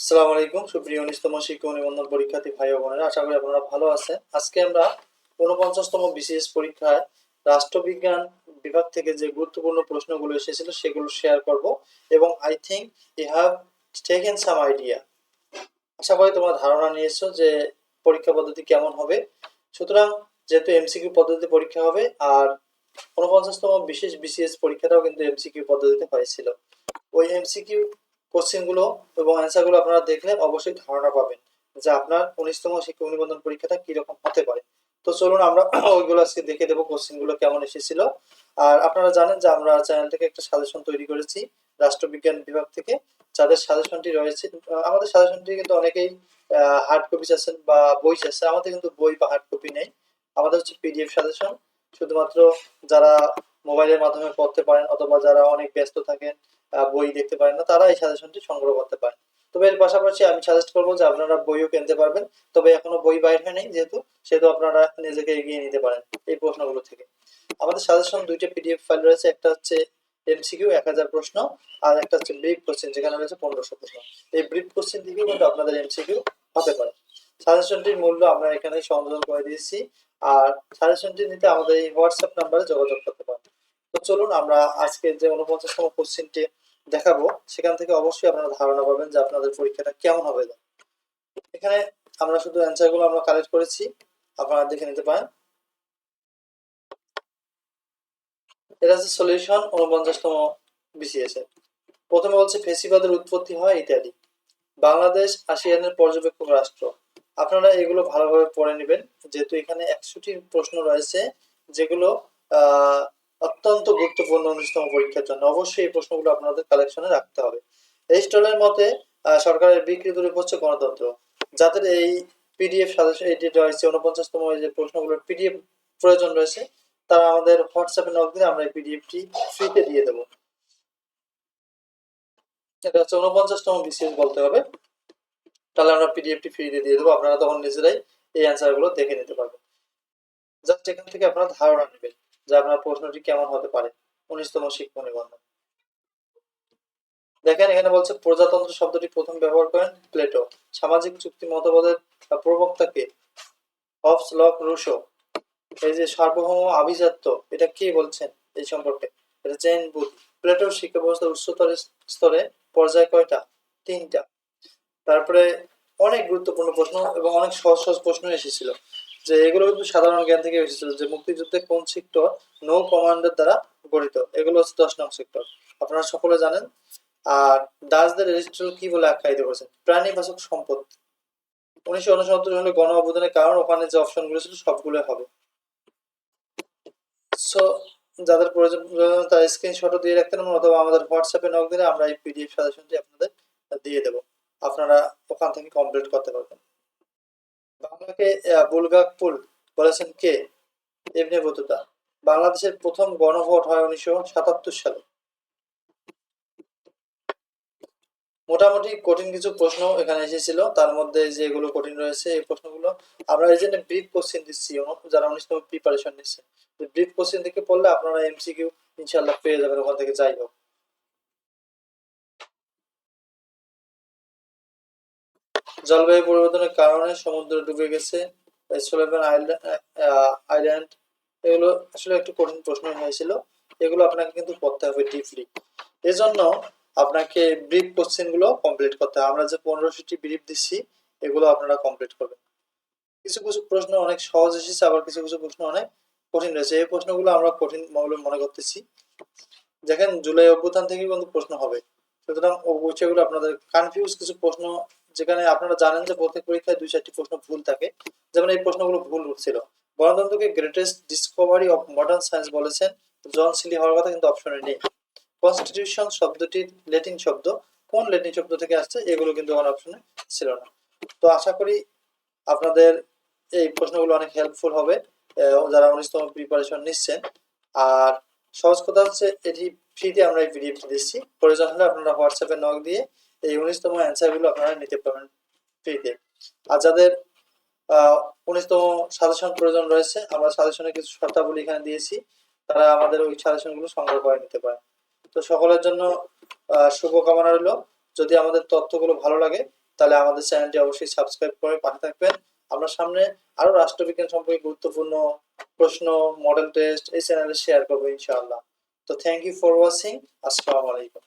আসসালামু আলাইকুম, সুপ্রিয় উনিশতম শিক্ষক নিবন্ধন পরীক্ষার্থী ভাই বোনেরা, আশা করি আপনারা ভালো আছেন। আজকে আমরা ঊনপঞ্চাশতম বিসিএস পরীক্ষায় রাষ্ট্রবিজ্ঞান বিভাগ থেকে যে গুরুত্বপূর্ণ প্রশ্নগুলো এসেছিল সেগুলো শেয়ার করব এবং I think you have taken some idea আশা করি তোমরা ধারণা নিয়েছো যে পরীক্ষা পদ্ধতি কেমন হবে। সুতরাং যেহেতু এমসিকিউ পদ্ধতিতে পরীক্ষা হবে, আর ঊনপঞ্চাশতম বিশেষ বিসিএস পরীক্ষাটাও কিন্তু এমসিকিউ পদ্ধতিতে হয়েছিল। ওই এমসিকিউ কোশ্চেনগুলো এবং অ্যান্সারগুলো আপনারা দেখলে অবশ্যই ধারণা পাবেন যে আপনার উনিশতম শিক্ষক নিবন্ধন পরীক্ষাটা কীরকম হতে পারে। তো চলুন আমরা ওইগুলো আজকে দেখে দেবো কোশ্চেনগুলো কেমন এসেছিল। আর আপনারা জানেন যে আমরা চ্যানেল থেকে একটা সাজেশন তৈরি করেছি রাষ্ট্রবিজ্ঞান বিভাগ থেকে, যাদের সাজেশনটি রয়েছে আমাদের সাজেশনটি কিন্তু অনেকেই হার্ড কপি চাচ্ছেন বা বই চাচ্ছেন আমাদের কিন্তু বই বা হার্ড কপি নেই। আমাদের হচ্ছে পিডিএফ সাজেশন শুধুমাত্র যারা মোবাইলের মাধ্যমে পড়তে পারেন অথবা যারা অনেক ব্যস্ত থাকেন বই দেখতে পারেন না তারা এই সাজেশনটি সংগ্রহ করতে পারেন। তবে এর পাশাপাশি আমি সাজেস্ট করব যে আপনারা বইও কিনতে পারবেন, তবে এখনও বই বাইর হয়নি যেহেতু, সেহেতু আপনারা নিজেকে এগিয়ে নিতে পারেন এই প্রশ্নগুলো থেকে। আমাদের সাজেশন দুইটা পিডিএফ ফাইল রয়েছে, একটা হচ্ছে এমসিকিউ এক হাজার প্রশ্ন, আর একটা হচ্ছে ব্রিফ কোশ্চেন যেখানে রয়েছে পনেরোশো প্রশ্ন। এই ব্রিফ কোশ্চেন থেকেও কিন্তু আপনাদের এমসিকিউ হতে পারে। সাজেশনটির মূল্য আমরা এখানে সংযোজন করে দিয়েছি, আর সাজেশনটি নিতে আমাদের এই হোয়াটসঅ্যাপ নাম্বারে যোগাযোগ করতে পারেন। তো চলুন আমরা আজকে যে উনপঞ্চাশতম কোশ্চেনটি দেখাবো সেখান থেকে অবশ্যই আপনারা ধারণা পাবেন যে আপনাদের পরীক্ষাটা কেমন হবে। এখানে আমরা শুধু অ্যান্সারগুলো আমরা কালেক্ট করেছি আপনারা দেখে নিতে পারেন। এটা হচ্ছে সলিউশন উনপঞ্চাশতম বিসিএস এর। প্রথমে বলছে ফেসিবাদের উৎপত্তি হয় ইত্যাদি বাংলাদেশ আসিয়ানের পর্যবেক্ষক রাষ্ট্র। আপনারা এগুলো ভালোভাবে পড়ে নেবেন যেহেতু এখানে একশোটি প্রশ্ন রয়েছে যেগুলো আহ, অত্যন্ত গুরুত্বপূর্ণ উনিশতম পরীক্ষার জন্য। অবশ্যই এই প্রশ্নগুলো আপনাদের কালেকশনে রাখতে হবে। এই স্টলের মতে সরকারের বিকৃত রূপ হচ্ছে গণতন্ত্র। যাদের এই পিডিএফ সাজেশন এটি রয়েছে উনপঞ্চাশতম যে প্রশ্নগুলোর পিডিএফ প্রয়োজন রয়েছে, তারা আমাদের হোয়াটসঅ্যাপে নক দিলে আমরা এই পিডিএফটি ফ্রিতে দিয়ে দেবো। এটা হচ্ছে উনপঞ্চাশতম বিসিএস বলতে হবে। তাহলে আমরা পিডিএফটি ফ্রিতে দিয়ে দেবো। আপনারা তখন নিজেরাই এই অ্যান্সারগুলো দেখে নিতে পারবেন। জাস্ট এখান থেকে আপনারা ধারণা নেবেন। যে আপনার প্রশ্নটি কেমন হতে পারে? উনিশতম শিক্ষক নিবন্ধন দেখেন, এখানে বলছে, প্রজাতন্ত্র শব্দটি প্রথম ব্যবহার করেন প্লেটো। সামাজিক চুক্তি মতবাদের প্রবক্তাকে হবস লক, রুশো, এই যে সার্বভৌম আভিজাত্য, এটা কে বলছেন এই সম্পর্কে? এটা জেন প্লেটোর শিক্ষা ব্যবস্থার উচ্চতর স্তরে পর্যায় কয়টা? তিনটা। তারপরে অনেক গুরুত্বপূর্ণ প্রশ্ন এবং অনেক সহজ সহজ প্রশ্ন এসেছিল। যে এগুলো কিন্তু সাধারণ জ্ঞান থেকে এসেছিল যে মুক্তিযুদ্ধে কোন সেক্টর নৌ কমান্ডার দ্বারা গঠিত? এগুলো হচ্ছে দশ নং সেক্টর। আপনারা সকলে জানেন। আর দাসদের এরিস্টটল কি বলে আখ্যায়িত করেছেন? প্রাণীবাচক সম্পদ। উনিশশো উনসত্তর সালে গণ অভ্যুত্থানের কারণ, ওখানে যে অপশনগুলো ছিল সবগুলো হবে। সো যাদের প্রয়োজন, তারা স্ক্রিনশটও দিয়ে রাখতে পারেন অথবা আমাদের হোয়াটসঅ্যাপে নক দিলে আমরা এই পিডিএফ সাজেশনটি আপনাদের দিয়ে দেব। আপনারা ওখান থেকে কমপ্লিট করতে পারবেন। বাংলাকে বুলগাকপুল বলেছেন কে? এমনি বতুতা। বাংলাদেশের প্রথম গণভোট হয় উনিশশো সাতাত্তর সালে। মোটামুটি কঠিন কিছু প্রশ্ন এখানে এসেছিল। তার মধ্যে যেগুলো কঠিন রয়েছে, এই প্রশ্নগুলো আমরা এই জন্য ব্রিফ কোশ্চেন দিচ্ছি যারা উনিশতম প্রিপারেশন নিচ্ছে। ব্রিফ কোশ্চেন থেকে পড়লে আপনারা এমসিকিউ ইনশাল্লাহ পেয়ে যাবেন ওখান থেকে, যাই হোক। জলবায়ু পরিবর্তনের কারণে সমুদ্র ডুবে গেছে, সোলেমান আইল্যান্ড। এগুলো আসলে একটু কঠিন প্রশ্ন হয়েছিল। এগুলো আপনাকে কিন্তু পড়তে হবে ডিপলি এজন্য আপনাকে ব্রিফ কোশ্চেনগুলো কমপ্লিট করতে হবে। আমরা যে পনেরোশোটি ব্রিফ দিচ্ছি এগুলো আপনারা কমপ্লিট করবেন। কিছু কিছু প্রশ্ন অনেক সহজ এসেছে, আবার কিছু কিছু প্রশ্ন অনেক কঠিন রয়েছে। এই প্রশ্নগুলো আমরা কঠিন মনে করতেছি। দেখেন, জুলাই অভ্যুত্থান থেকে কিন্তু প্রশ্ন হবে। সুতরাং সেগুলো আপনাদের কনফিউজ কিছু প্রশ্ন যেখানে আপনারা জানেন যে প্রত্যেক পরীক্ষায় দুই চারটি প্রশ্ন ভুল থাকে। যেমন এই প্রশ্নগুলো ভুল ছিল গণতন্ত্রকে greatest discovery of modern science বলেছেন। জন সিলি হওয়ার কথা কিন্তু অপশনে নেই। কনস্টিটিউশন শব্দটি ল্যাটিন শব্দ, কোন ল্যাটিন শব্দ থেকে আসছে এগুলো কিন্তু আমার অপশনে ছিল না। তো আশা করি আপনাদের এই প্রশ্নগুলো অনেক হেল্পফুল হবে যারা উনিশতম প্রিপারেশন নিচ্ছেন। আর সহজ কথা হচ্ছে এটি ফ্রিতে আমরা এই পিডিএফ দিচ্ছি। প্রয়োজন হলে আপনারা হোয়াটসঅ্যাপে নক দিয়ে এই উনিশতম অ্যান্সারগুলো আপনারা নিতে পারবেন ফ্রিতে আর যাদের উনিশতম সাজেশন প্রয়োজন রয়েছে, আমরা সাজেশনে কিছু শর্তাবলী এখানে দিয়েছি। তারা আমাদের ওই সাজেশনগুলো সংগ্রহ করে নিতে পারে তো সকলের জন্য শুভকামনা রইল। যদি আমাদের তথ্যগুলো ভালো লাগে, তাহলে আমাদের চ্যানেলটি অবশ্যই সাবস্ক্রাইব করে পাশে থাকবেন। আমরা সামনে আরও রাষ্ট্রবিজ্ঞান সম্পর্কে গুরুত্বপূর্ণ প্রশ্ন মডেল টেস্ট এই চ্যানেলে শেয়ার করব ইনশাআল্লাহ। তো থ্যাংক ইউ ফর ওয়াচিং আসসালামু আলাইকুম।